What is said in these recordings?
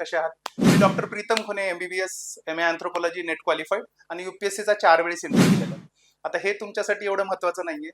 कसे आहात? मी doctor Pritam Khune MBBS M A anthropology NET qualified आणि युपीएससीचा चार वेळेस इंटरव्ह्यू केलेला आहे. आता हे तुमच्यासाठी एवढं महत्वाचं नाहीये.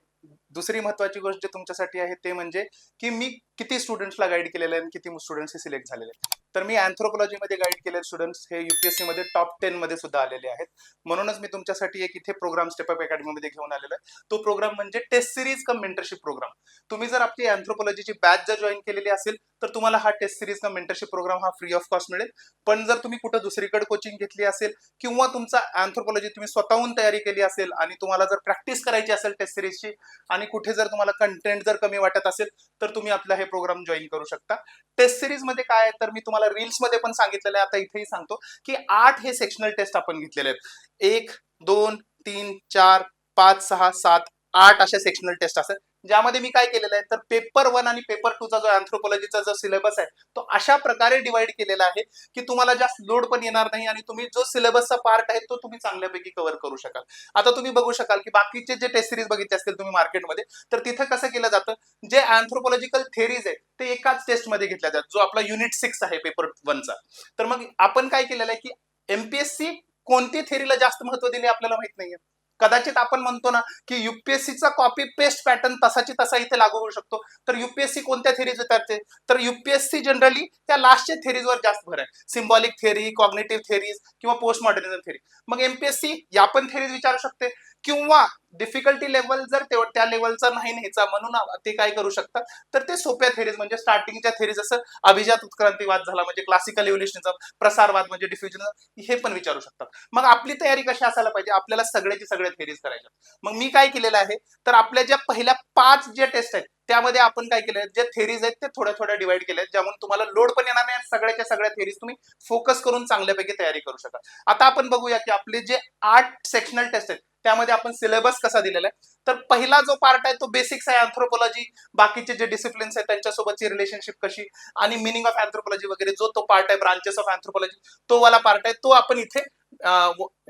दुसरी महत्वाची गोष्ट जे तुमच्यासाठी आहे ते म्हणजे की मी किती स्टुडंट्सला गाईड केलेलं आहे आणि किती स्टुडंट्स सिलेक्ट झालेले आहेत. तर मी अँथ्रोपॉलॉजीमध्ये गाईड केलेले स्टुडंट्स हे युपीएससी मध्ये टॉप टेन मध्ये सुद्धा आलेले आहेत. म्हणूनच मी तुमच्यासाठी एक इथे प्रोग्राम स्टेप अप अकॅडमीमध्ये घेऊन आलेलो आहे. तो प्रोग्राम म्हणजे test series cum mentorship program तुम्ही जर आपली अँथ्रोपॉलॉजीची बॅच जर जॉईन केलेली असेल तर तुम्हाला हा test series cum mentorship program हा फ्री ऑफ कॉस्ट मिळेल. पण जर तुम्ही कुठं दुसरीकडे कोचिंग घेतली असेल किंवा तुमचा अँथ्रोपॉलॉजी तुम्ही स्वतःहून तयारी केली असेल आणि तुम्हाला जर प्रॅक्टिस करायची असेल टेस्ट सिरीजची आणि कुठे जर तुम्हाला कंटेंट जर कमी वाटत असेल तर तुम्ही आपला हे प्रोग्राम जॉईन करू शकता. टेस्ट सिरीजमध्ये काय तर मी तुम्हाला रील्समध्ये पण सांगितलेलं आहे. आता इथेही सांगतो की आठ हे सेक्शनल टेस्ट आपण घेतलेले आहेत. एक दोन तीन चार पाच सहा सात आठ अशा सेक्शनल टेस्ट असतात. ज्यामध्ये मी काय केलेलं आहे तर पेपर वन आणि पेपर टूचा जो अँथ्रोपॉलॉजीचा जो सिलेबस आहे तो अशा प्रकारे डिवाइड केलेला आहे की तुम्हाला जास्त लोड पण येणार नाही आणि तुम्ही जो सिलेबसचा पार्ट आहे तो तुम्ही चांगल्यापैकी कव्हर करू शकाल. आता तुम्ही बघू शकाल की बाकीचे जे टेस्ट सिरीज बघितले असतील तुम्ही मार्केटमध्ये तर तिथं कसं केलं जातं जे अँथ्रोपॉलॉजिकल थेरीज आहे ते एकाच टेस्टमध्ये घेतल्या जातात जो आपला युनिट सिक्स आहे पेपर वनचा तर मग आपण काय केलेलं आहे की एमपीएससी कोणती थेरीला जास्त महत्त्व दिले आपल्याला माहीत नाहीये. कदाचित आपण म्हणतो ना की युपीएससीचा कॉपी पेस्ट पॅटर्न तसाची तसा इथे लागू होऊ शकतो. तर युपीएससी कोणत्या थेरीज विचारते? तर युपीएससी जनरली त्या लास्टच्या थेरीजवर जास्त भर आहे. सिम्बॉलिक थेरी कॉग्नेटिव्ह थेरीज किंवा पोस्ट मॉडर्निझम थेरी मग एमपीएससी या पण थेरीज विचारू शकते. किंवा डिफिकल्टी लेवल जर त्या लेवलचा नाही न्यायचा म्हणून ते काय करू शकतात? तर ते सोप्या थेरीज म्हणजे स्टार्टिंगच्या थेरीज जसं अभिजात उत्क्रांतीवाद झाला म्हणजे क्लासिकल इव्होल्युशनिझम प्रसारवाद म्हणजे डिफ्युजन हे पण विचारू शकतात. मग आपली तयारी कशी असायला पाहिजे? आपल्याला सगळ्याची सगळ्या थेरीज करायच्या मग मी काय केलेलं आहे? तर आपल्या ज्या पहिल्या पाच जे टेस्ट आहेत त्यामध्ये आपण काय केलं जे थेरीज आहेत ते थोड्या थोड्या डिवाइड केल्या आहेत ज्यामुळे तुम्हाला लोड पण येणार नाही सगळ्याच्या सगळ्या थेरीज तुम्ही फोकस करून चांगल्यापैकी तयारी करू शकाल. आता आपण बघूया की आपले जे आठ सेक्शनल टेस्ट आहेत त्यामध्ये आपण सिलेबस कसा दिलेला आहे? तर पहिला जो पार्ट आहे तो बेसिक्स आहे अँथ्रोपॉलॉजी बाकीचे जे डिसिप्लिन्स आहेत त्यांच्यासोबतची रिलेशनशिप कशी? आणि मिनिंग ऑफ अँथ्रोपॉलॉजी वगैरे जो तो पार्ट आहे ब्रांचेस ऑफ अँथ्रोपॉलॉजी तो वाला पार्ट आहे तो आपण इथे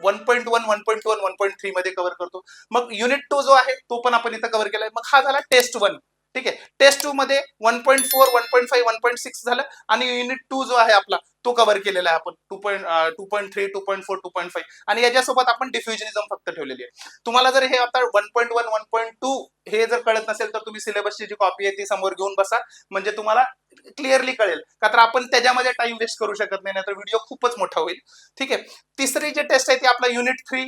one point one one point one one point three मध्ये कव्हर करतो. मग युनिट टू जो आहे तो पण आपण इथं कव्हर केलाय. मग हा झाला टेस्ट वन ठीक आहे? टेस्ट टू मध्ये one point four one point five one point six झालं आणि युनिट टू जो आहे आपला तो कव्हर केलेला आहे आपण. Two point two point three two point four two point five आणि याच्यासोबत आपण डिफ्युजनिझम फक्त ठेवलेली आहे. तुम्हाला जर हे आता one point one one point two हे जर कळत नसेल तर तुम्ही सिलेबसची जी कॉपी आहे ती समोर घेऊन बसा. म्हणजे तुम्हाला क्लिअरली कळेल. का तर आपण त्याच्यामध्ये टाइम वेस्ट करू शकत नाही तर व्हिडिओ खूपच मोठा होईल. ठीक आहे? तिसरी जे टेस्ट आहे ती आपला unit three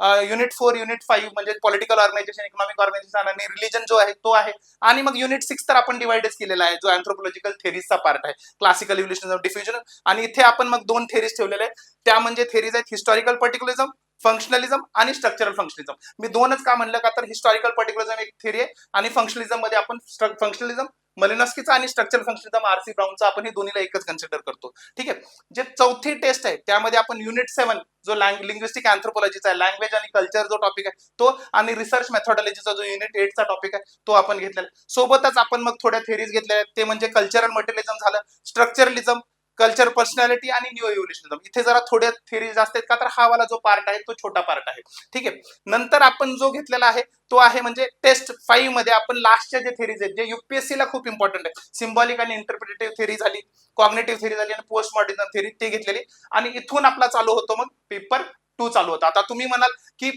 unit four unit five म्हणजे पॉलिटिकल ऑर्गनायझेशन इकॉनॉमिक ऑर्गनायझेशन आणि रिलीजन जो आहे तो आहे. आणि मग युनिट सिक्स तर आपण डिवाइडच केलेला आहे जो अँथ्रोपॉलॉजिकल थेरीजचा पार्ट आहे. क्लासिकल इव्होल्युशन डिफ्युजन आणि इथे आपण मग दोन थेरीज ठेवलेले आहेत. त्या म्हणजे थेरीज आहेत हिस्टॉरिकल पर्टिक्युलिझम फंक्शनलिझम आणि स्ट्रक्चरल फंक्शनिझम मी दोनच का म्हणलं का तर हिस्टॉरिकल पर्टिक्युलिझम एक थेरी आहे आणि फंक्शनलिझममध्ये आपण फंक्शनलिझम मलिनॉस्कीचा आणि स्ट्रक्चर फंक्शनिझम आरसी ब्राऊनचा आपण हे दोन्हीला एकच कन्सिडर करतो. ठीक आहे? जे चौथी टेस्ट आहे त्यामध्ये आपण युनिट सेव्हन जो लिंग्विस्टिक अँथ्रोपॉलॉजीचा आहे लँग्वेज आणि कल्चर जो टॉपिक आहे तो आणि रिसर्च मेथॉडॉलॉजीचा जो युनिट एटचा टॉपिक आहे तो आपण घेतलेला सोबतच आपण मग थोड्या थेरीज घेतल्या आहेत. ते म्हणजे कल्चरल मटेरियलिझम झालं. स्ट्रक्चरलिझम कल्चर पर्सनॅलिटी आणि न्यू इव्होल्युशनिझम इथे जरा थोड्या थेरी जास्त आहेत का? तर हा वाला जो पार्ट आहे तो छोटा पार्ट आहे. ठीक आहे? नंतर आपण जो घेतलेला आहे तो आहे म्हणजे टेस्ट फाईव्हमध्ये आपण लास्टच्या जे थेरीज आहेत जे युपीएससी ला खूप इम्पॉर्टंट आहे. सिम्बॉलिक आणि इंटरप्रिटेटिव्ह थेरी झाली कॉग्नेटिव्ह थेरी झाली आणि पोस्ट मॉडर्निझम थेरी ते घेतलेली. आणि इथून आपला चालू होतो मग पेपर टू चालू होता. आता तुम्ही म्हणाल की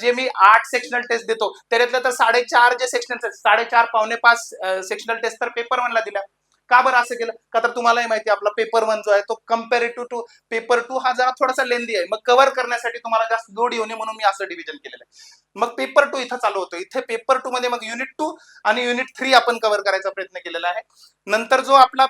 जे मी आठ सेक्शनल टेस्ट देतो त्याच्यातल्या तर साडेचार जे सेक्शनल साडेचार पावणे पाच सेक्शनल टेस्ट तर पेपर वनला दिल्या. का बरं असं केलं? का तर तुम्हालाही माहिती आपला पेपर वन जो आहे तो कम्पॅरेटिव्ह टू पेपर टू हा जरा थोडासा लेंदी आहे. मग कव्हर करण्यासाठी तुम्हाला जास्त लोड येऊ नये म्हणून मी असं डिव्हिजन केलेलं आहे. मग पेपर टू इथं चालू होतो. इथे पेपर टू मध्ये मग युनिट टू आणि युनिट थ्री आपण कव्हर करायचा प्रयत्न केलेला आहे. नंतर जो आपला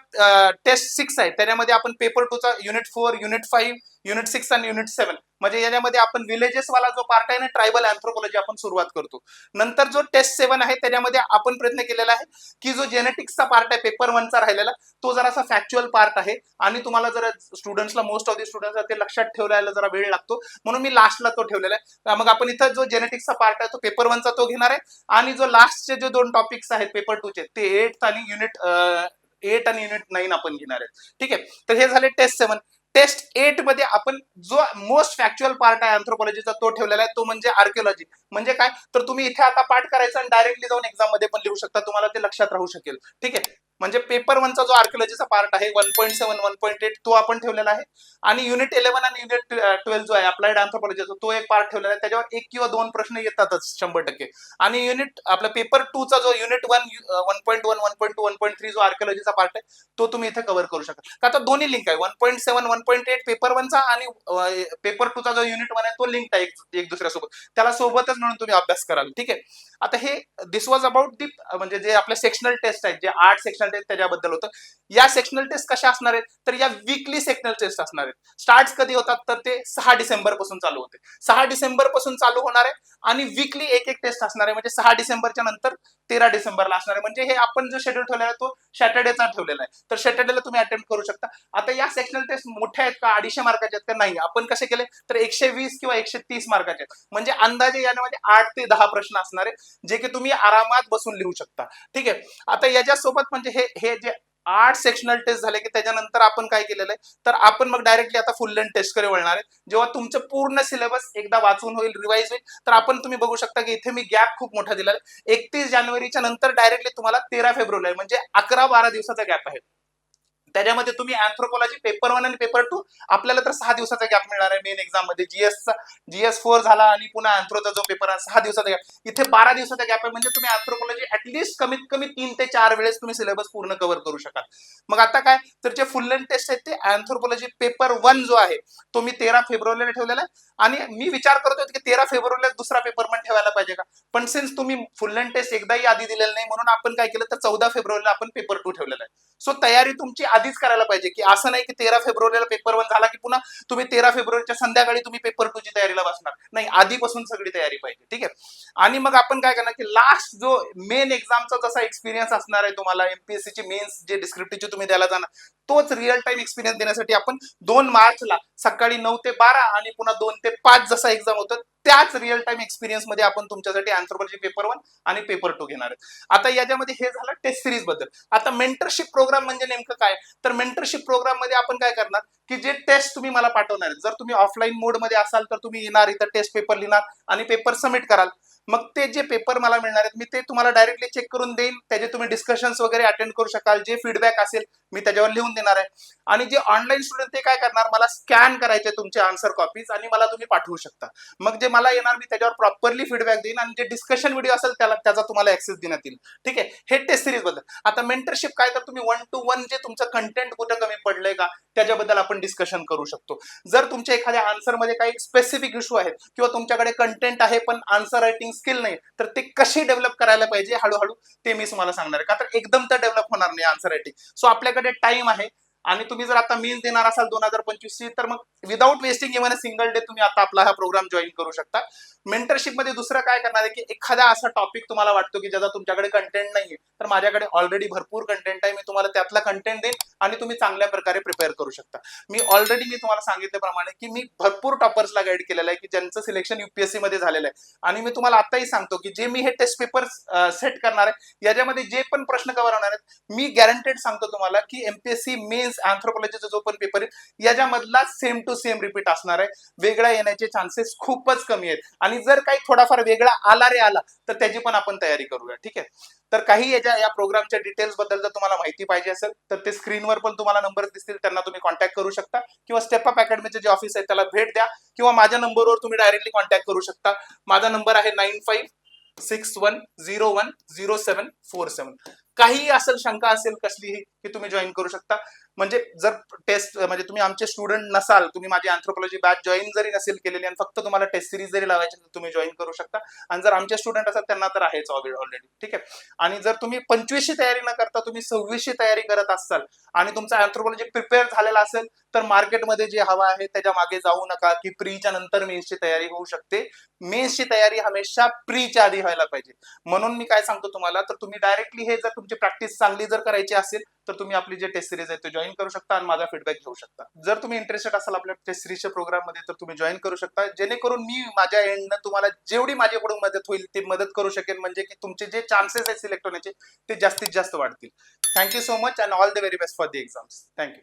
टेस्ट सिक्स आहे त्याच्यामध्ये आपण paper टूचा unit four unit five unit six आणि युनिट सेव्हन म्हणजे याच्यामध्ये आपण विलेजेस वाला जो पार्ट आहे ना ट्रायबल अँथ्रोपॉलॉजी आपण सुरुवात करतो. नंतर जो टेस्ट सेव्हन आहे त्याच्यामध्ये आपण प्रयत्न केलेला आहे की जो जेनेटिक्सचा पार्ट आहे पेपर वनचा राहिलेला तो जरासा फॅक्च्युअल पार्ट आहे आणि तुम्हाला जर स्टुडंट्सला मोस्ट ऑफ दी स्टुडंट्सला ते लक्षात ठेवायला जरा वेळ लागतो. म्हणून मी लास्टला तो ठेवलेला आहे. मग आपण इथं जो जेनेटिक्सचा पार्ट आहे तो पेपर वनचा तो घेणार आहे. आणि जो लास्टचे जे दोन टॉपिक्स आहेत पेपर टूचे ते एट आणि युनिट एट आणि युनिट नाईन आपण घेणार आहेत ठीक आहे? तर हे झाले टेस्ट सेव्हन टेस्ट एटमध्ये आपण जो मोस्ट फॅक्च्युअल पार्ट आहे अँथ्रोपॉलॉजीचा तो ठेवलेला आहे तो म्हणजे आर्किओलॉजी म्हणजे काय? तर तुम्ही इथे आता पाठ करायचा आणि डायरेक्टली जाऊन एक्झाममध्ये पण लिहू शकता तुम्हाला ते लक्षात राहू शकेल. ठीक आहे? म्हणजे पेपर वनचा जो आर्किओलॉजीचा पार्ट आहे one point seven one point eight तो आपण ठेवलेला आहे. आणि युनिट इलेव्हन आणि युनिट ट्वेल्व जो आहे अप्लाइड अँथ्रोपॉलॉजीचा तो एक पार्ट ठेवलेला आहे. त्याच्यावर एक किंवा दोन प्रश्न येतातच शंभर टक्के. आणि युनिट आपला पेपर टू चा जो unit one one point one one point two one point three जो आर्किओलॉजीचा पार्ट आहे तो तुम्ही इथे कव्हर करू शकता. का आता दोन्ही लिंक आहे. One point seven one point eight paper वनचा आणि पेपर टू चा जो युनिट वन आहे तो लिंक आहे एक- एक दुसऱ्यासोबत त्याला सोबतच म्हणून तुम्ही अभ्यास कराल. ठीक आहे? आता हे दिस वॉज अबाउट दी म्हणजे जे आपले सेक्शनल टेस्ट आहेत जे आठ सेक्शनल टेस्ट त्याच्याबद्दल होतं. या सेक्शनल टेस्ट कशा असणार आहेत? तर या वीकली सेक्शनल टेस्ट असणार आहेत. स्टार्ट कधी होतात? तर ते सहा डिसेंबरपासून चालू होते. सहा डिसेंबरपासून चालू होणार आहे आणि वीकली एक एक टेस्ट असणार आहे. म्हणजे सहा डिसेंबरच्या नंतर तेरा डिसेंबरला असणार आहे. म्हणजे हे आपण जो शेड्यूल ठेवलेला आहे तो सॅटर्डेचा ठेवलेला आहे. तर सॅटर्डेला तुम्ही अटेम्प्ट करू शकता. आता या सेक्शनल टेस्ट मोठ्या आहेत का? अडीचशे मार्काचे आहेत का? नाही. आपण कसे केले? तर एकशे वीस किंवा एकशे तीस मार्काचे आहेत. म्हणजे अंदाजे यामध्ये आठ ते दहा प्रश्न असणार आहे जे की तुम्ही आरामात बसून लिहू शकता. ठीक आहे? आता याच्यासोबत म्हणजे हे हे जे आठ सेक्शनल टेस्ट झाले की त्याच्यानंतर आपण काय केलेलं आहे? तर आपण मग डायरेक्टली आता फुल लेंथ टेस्टकडे वळणार आहे. जेव्हा तुमचं पूर्ण सिलेबस एकदा वाचून होईल रिवाईज होईल तर आपण तुम्ही बघू शकता की इथे मी गॅप खूप मोठा दिला आहे. एकतीस जानेवारीच्या नंतर डायरेक्टली तुम्हाला तेरा फेब्रुवारी म्हणजे अकरा बारा दिवसाचा गॅप आहे. त्याच्यामध्ये तुम्ही अँथ्रोपॉलॉजी पेपर वन आणि पेपर टू आपल्याला तर सहा दिवसाचा गॅप मिळणार आहे मेन एक्झाममध्ये. जीएसचा जीएस फोर झाला आणि पुन्हा अँथ्रोचा जो पेपर आहे सहा दिवसाचा गॅप इथे बारा दिवसाचा गॅप आहे म्हणजे तुम्ही अँथ्रोपॉलॉजी ऍटलीस्ट कमीत कमी तीन ते चार वेळेस तुम्ही सिलेबस पूर्ण कव्हर करू शकाल. मग आता काय? तर जे फुल लेंथ टेस्ट आहेत ते अँथ्रोपॉलॉजी पेपर वन जो आहे तो मी तेरा फेब्रुवारीला ठेवलेला आहे. आणि मी विचार करत की तेरा फेब्रुवारीला दुसरा पेपर पण ठेवायला पाहिजे का? पण सिन्स तुम्ही फुल लेंथ टेस्ट एकदाही आधी दिलेलं नाही म्हणून आपण काय केलं? तर चौदा फेब्रुवारीला आपण पेपर टू ठेवलेला आहे. सो तयारी तुमची आधीच करायला पाहिजे की असं नाही की तेरा फेब्रुवारीला पेपर वन झाला की पुन्हा तुम्ही तेरा फेब्रुवारीच्या संध्याकाळी तुम्ही पेपर टू ची तयारीला बसणार. नाही आधीपासून सगळी तयारी पाहिजे ठीक आहे? आणि मग आपण काय करणार की लास्ट जो मेन एक्झामचा जसा एक्सपिरियन्स असणार आहे तुम्हाला एमपीएससी ची मेन्स जे डिस्क्रिप्टिव्ह तुम्ही द्यायला जाणार तोच रिअल टाइम एक्सपिरियन्स देण्यासाठी आपण दोन मार्चला सकाळी नऊ ते बारा आणि पुन्हा दोन ते पाच जसा एक्झाम होतं त्याच रिअल टाइम एक्सपिरियन्समध्ये आपण तुमच्यासाठी अँथ्रोपॉलॉजी पेपर वन आणि पेपर टू घेणार आता याच्यामध्ये हे झालं टेस्ट सिरीजबद्दल. आता मेंटरशिप प्रोग्राम म्हणजे नेमकं काय? तर मेंटरशिप प्रोग्राममध्ये आपण काय करणार? की जे टेस्ट तुम्ही मला पाठवणार आहेत. जर तुम्ही ऑफलाईन मोडमध्ये असाल तर तुम्ही येणार इथं टेस्ट पेपर लिहिणार आणि पेपर सबमिट कराल. मग ते जे पेपर मला मिळणार आहेत मी ते तुम्हाला डायरेक्टली चेक करून देईन. त्याचे तुम्ही डिस्कशन्स वगैरे अटेंड करू शकाल जे फीडबॅक असेल मी त्याच्यावर लिहून देणार आहे. आणि जे ऑनलाईन स्टुडंट ते काय करणार मला स्कॅन करायचे तुमचे आन्सर कॉपीज आणि मला तुम्ही पाठवू शकता. मग जे मला येणार मी त्याच्यावर प्रॉपरली फीडबॅक देईन आणि जे डिस्कशन व्हिडिओ असेल त्याला त्याचा तुम्हाला ऍक्सेस देण्यात येईल. ठीक आहे? हे टेस्ट सिरीजबद्दल. आता मेंटरशिप काय तर तुम्ही वन टू वन जे तुमचं कंटेंट कुठं कमी पडलंय का त्याच्याबद्दल आपण डिस्कशन करू शकतो. जर तुमच्या एखाद्या आन्सरमध्ये काही स्पेसिफिक इश्यू आहेत किंवा तुमच्याकडे कंटेंट आहे पण आन्सर रायटिंग स्किल नाही. तर ते कशी डेव्हलप करायला पाहिजे हळूहळू ते मी तुम्हाला सांगणार आहे. का तर एकदम तर डेव्हलप होणार नाही आन्सर रायटिंग सो आपल्याकडे टाइम आहे. आणि तुम्ही जर आता मीन्स देणार असाल दोन हजार पंचवीस ची तर मग without wasting even single day तुम्ही आता आपला हा प्रोग्राम जॉईन करू शकता. मेंटरशिपमध्ये दुसरं काय करणार आहे की एखादा असा टॉपिक तुम्हाला वाटतो की ज्याचा तुमच्याकडे कंटेंट नाहीये. तर माझ्याकडे ऑलरेडी भरपूर कंटेंट आहे. मी तुम्हाला त्यातला कंटेंट देईन. आणि तुम्ही चांगल्या प्रकारे प्रिपेअर करू शकता. मी ऑलरेडी मी तुम्हाला सांगितल्याप्रमाणे की मी भरपूर टॉपर्सला गाईड केलेलं आहे की ज्यांचं सिलेक्शन युपीएससी मध्ये झालेलं आहे. आणि मी तुम्हाला आताही सांगतो की जे मी हे टेस्ट पेपर सेट करणार आहे याच्यामध्ये जे पण प्रश्न कव्हर होणार आहेत मी गॅरंटेड सांगतो तुम्हाला की एमपीएससी मेन्स अँथ्रोपॉलॉजीचा जो पण पेपर आहे याच्यामधला सेम टू सेम रिपीट असणार आहे. वेगळा येण्याचे चान्सेस खूपच कमी आहेत. आणि जर काही थोडाफार वेगळा आला रे आला तर त्याची पण आपण तयारी करूया ठीक आहे? तर काही याच्या या प्रोग्रामच्या डिटेल्सबद्दल जर तुम्हाला माहिती पाहिजे असेल तर ते स्क्रीनवर पण तुम्हाला नंबर दिसतील त्यांना तुम्ही कॉन्टॅक्ट करू शकता. किंवा स्टेप अप अकॅडमीचे जे ऑफिस आहे त्याला भेट द्या. किंवा माझ्या नंबरवर तुम्ही डायरेक्टली कॉन्टॅक्ट करू शकता. माझा नंबर आहे nine five six one zero one zero seven four seven काही असेल शंका असेल कसलीही की तुम्ही जॉईन करू शकता. म्हणजे जर टेस्ट म्हणजे तुम्ही आमचे स्टुडंट नसाल तुम्ही माझी अँथ्रोपॉलॉजी बॅच जॉईन जरी नसेल केलेली आणि फक्त तुम्हाला टेस्ट सिरीज जरी लावायची तर तुम्ही जॉईन करू शकता. आणि जर आमचे स्टुडंट असाल त्यांना तर आहेच ऑलरेडी ठीक आहे? आणि जर तुम्ही पंचवीसशे तयारी न करता तुम्ही सव्वीसशे तयारी करत असाल आणि तुमचा अँथ्रोपॉलॉजी प्रिपेअर झालेला असेल तर मार्केटमध्ये जे हवा आहे त्याच्यामागे जाऊ नका की प्रीच्या नंतर मेन्सची तयारी होऊ शकते. मेन्सची तयारी हमेशा प्रीच्या आधी व्हायला पाहिजे. म्हणून मी काय सांगतो तुम्हाला तर तुम्ही डायरेक्टली हे जर तुमची प्रॅक्टिस चांगली जर करायची असेल तर तुम्ही आपली जे टेस्ट सिरीज आहे ते जॉईन करू शकता आणि माझा फीडबॅक घेऊ शकता. जर तुम्ही इंटरेस्टेड असाल आपल्या टेस्ट सिरीजच्या प्रोग्राममध्ये तर तुम्ही जॉईन करू शकता. जेणेकरून मी माझ्या एंडनं तुम्हाला जेवढी माझ्याकडून मदत होईल ती मदत करू शकेन. म्हणजे की तुमचे जे चान्सेस आहेत सिलेक्ट होण्याचे ते जास्तीत जास्त वाढतील. Thank you so much and all the very best for the exams thank you